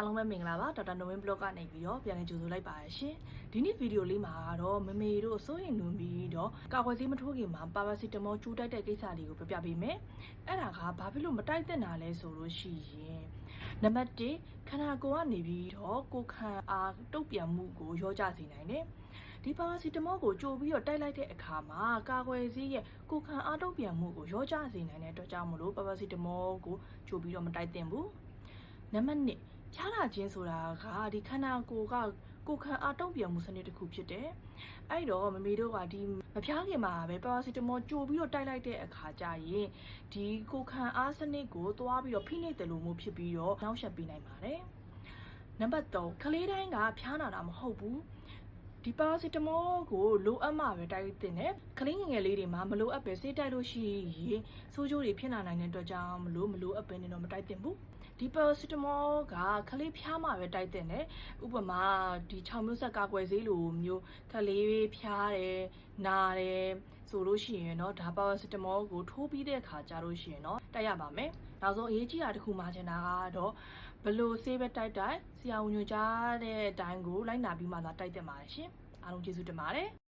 အားလုံးပဲမင်္ဂလာပါဒေါက်တာနိုဝင်းဘလော့ကနေပြီးတော့ပြန်လည်ကြိုဆိုလိုက်ပါရရှင်ဒီနေ့ဗီဒီယိုလေးမှာတော့မမေတို့စိုးရင်နွန်ပြီးတော့ကာကွယ်ဆေးမထိုးခင်မှာပါပါစီတမောကျူးတိုက်တဲ့ကိစ္စလေးကိုပြပြပေးမယ်အဲ့ဒါကဘာဖြစ်လို့မတိုက်တဲ့နာလဲဆိုလို့ရှိရင်နံပါတ်1ခန္ဓာကိုယ်ကနေပြီးတော့ကိုယ်ခံအားတုတ်ပြန်မှုကိုရောကြစေနိုင်တယ်ဒီပါရာစီတမောကိုကြိုပြီးတော့တိုက်လိုက်တဲ့အခါမှာကာကွယ်ဆေးရဲ့ကိုယ်ခံအားတုတ်ပြန်မှုကိုရောကြစေနိုင်တဲ့အတွက်ကြောင့်မလို့ပါပါစီတမောကိုကြိုပြီးတော့မတိုက်သင့်ဘူးနံပါတ်2 ဖျားလာခြင်းဆိုတာကဒီခန္ဓာကိုယ်ကကိုယ်ခံအားတုံ့ပြန်မှုစနစ်တစ်ခုဖြစ်တယ်။အဲ့တော့မမေတို့ကဒီမဖျားခင်မှာပဲပါရာစီတမောကြိုပြီးတော့တိုက်လိုက်တဲ့အခါကျရင်ဒီကိုယ်ခံအားစနစ်ကိုသွားပြီးတော့ဖိနှိပ်တယ်လို့မျိုးဖြစ်ပြီးတော့နှောက်ယှက်ပေးနိုင်ပါတယ်။နံပါတ်3ကလေးတိုင်းကဖျားနာတာမဟုတ်ဘူး။ ဒီပါစီတမောကိုလိုအပ်မှပဲတိုက်တင်တယ်ခလေးငငယ်လေးတွေမှာမလိုအပ်ပဲဆေးတိုက်လို့ရှိရင်ဆိုးကျိုးတွေဖြစ်လာနိုင်တဲ့အတွက်ကြောင့်မလို့မလိုအပ်ပဲနေတော့မတိုက်တင်ဘူးဒီပါစီတမောကခလေးဖျားမှပဲတိုက်တင်တယ်ဥပမာဒီ6မျိုးဆက်ကကွယ်ဆေးလိုမျိုးခလေးဖျားတယ်နာတယ်ဆိုလို့ရှိရင်တော့ဒါပါစီတမောကိုထိုးပြီးတဲ့အခါကျလို့ရှိရင်တော့တိုက်ရပါမယ်နောက်ဆုံးအရေးကြီးတာတစ်ခုမှချင်တာကတော့ ဘလို့ဆေးပဲတိုက်တိုက်ဆရာဝန်ညွှန်ကြားတဲ့အတိုင်းကိုလိုက်နာပြီးမှသာတိုက်တင်ပါတယ်ရှင်။အားလုံးကျေးဇူးတင်ပါတယ်။